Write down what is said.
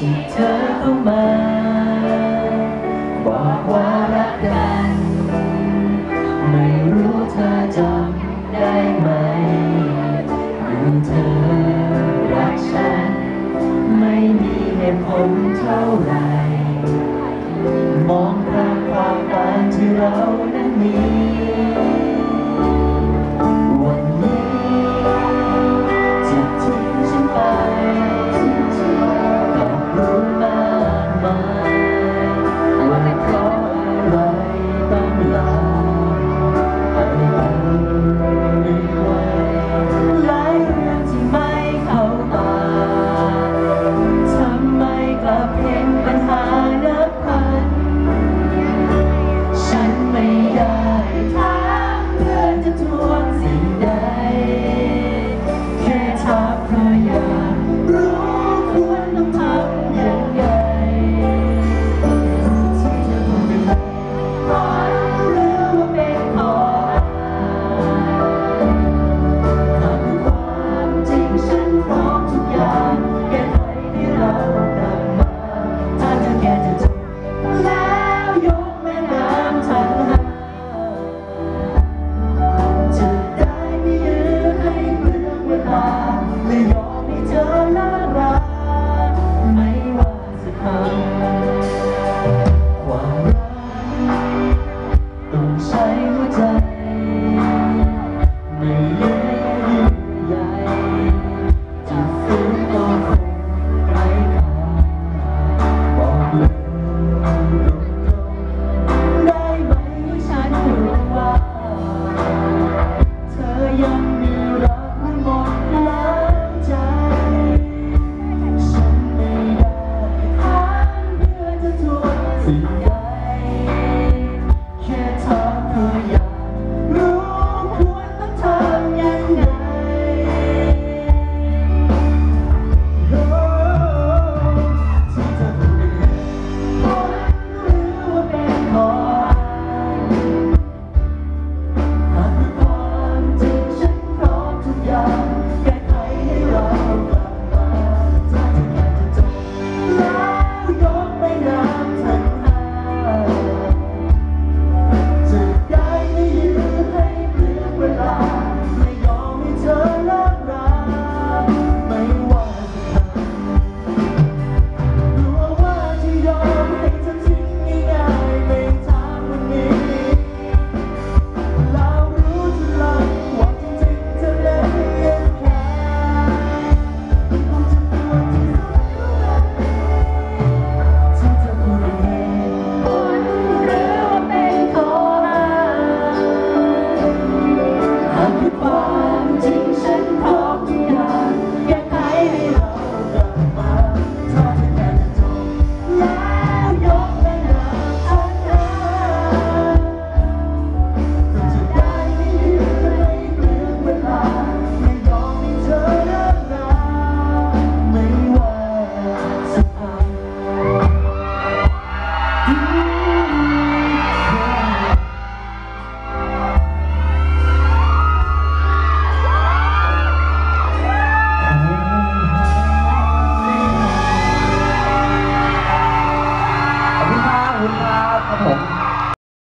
ที่เธอเข้ามาบอกว่ารักกัน ไม่รู้เธอจำได้ไหมหรือเธอรักฉัน ไม่มีเหตุผลเท่าไหร่